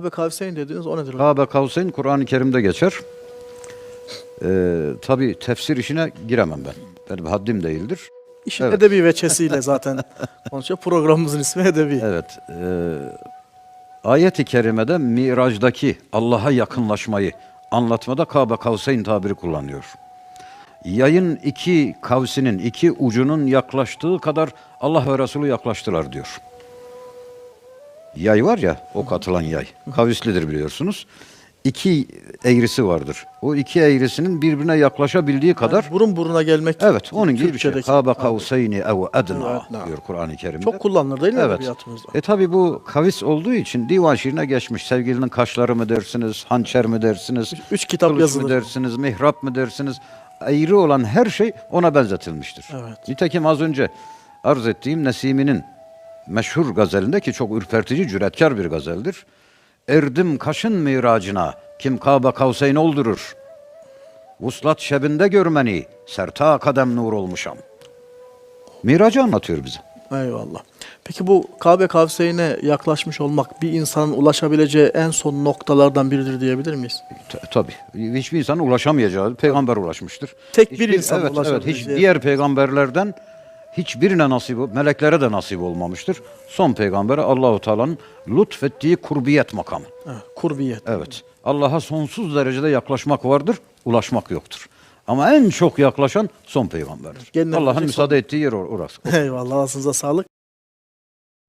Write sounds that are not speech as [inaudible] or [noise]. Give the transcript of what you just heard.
Kabe Kavseyn dediniz o nedir? Kabe Kavseyn Kur'an-ı Kerim'de geçer. Ee, Tabi tefsir işine giremem ben. Benim haddim değildir. İşin evet. edebi veçesiyle zaten [laughs] konuşuyor. Programımızın ismi edebi. Evet. E, ayet-i kerimede Miraç'daki Allah'a yakınlaşmayı anlatmada Kabe Kavseyn tabiri kullanıyor. Yayın iki kavsinin, iki ucunun yaklaştığı kadar Allah ve Resulü yaklaştılar diyor. Yay var ya, o katılan yay. Kavislidir biliyorsunuz. İki eğrisi vardır. O iki eğrisinin birbirine yaklaşabildiği kadar Yani burun buruna gelmek. Evet, onun gibi bir şey. Kabe kavseyni ev edna diyor Kur'an-ı Kerim'de. Çok kullanılır değil mi Evet. edebiyatımızda? E tabi bu kavis olduğu için divan şiirine geçmiş. Sevgilinin kaşları mı dersiniz, hançer mi dersiniz, Üç kitap kılıç yazılır. mı dersiniz, mihrap mı dersiniz? Eğri olan her şey ona benzetilmiştir. Evet. Nitekim az önce arz ettiğim Nesimi'nin meşhur gazelinde ki çok ürpertici, cüretkar bir gazeldir. Erdim kaşın miracına, kim Kabe Kavseyn oldurur. Vuslat şebinde görmeni, serta kadem nur olmuşam. Miracı anlatıyor bize. Eyvallah. Peki bu Kabe Kavseyn'e yaklaşmış olmak bir insanın ulaşabileceği en son noktalardan biridir diyebilir miyiz? T- Tabii. Hiçbir insana ulaşamayacağı peygamber ulaşmıştır. Tek bir Hiçbir- insana evet, evet, hiç ulaşabileceği. diğer peygamberlerden hiçbirine nasip, meleklere de nasip olmamıştır. Son peygambere Allahu Teala'nın lütfettiği kurbiyet makamı. Evet, kurbiyet. Evet. Allah'a sonsuz derecede yaklaşmak vardır, ulaşmak yoktur. Ama en çok yaklaşan son peygamberdir. Allah'ın müsaade ettiği yer or- orası. Eyvallah ağzınıza sağlık.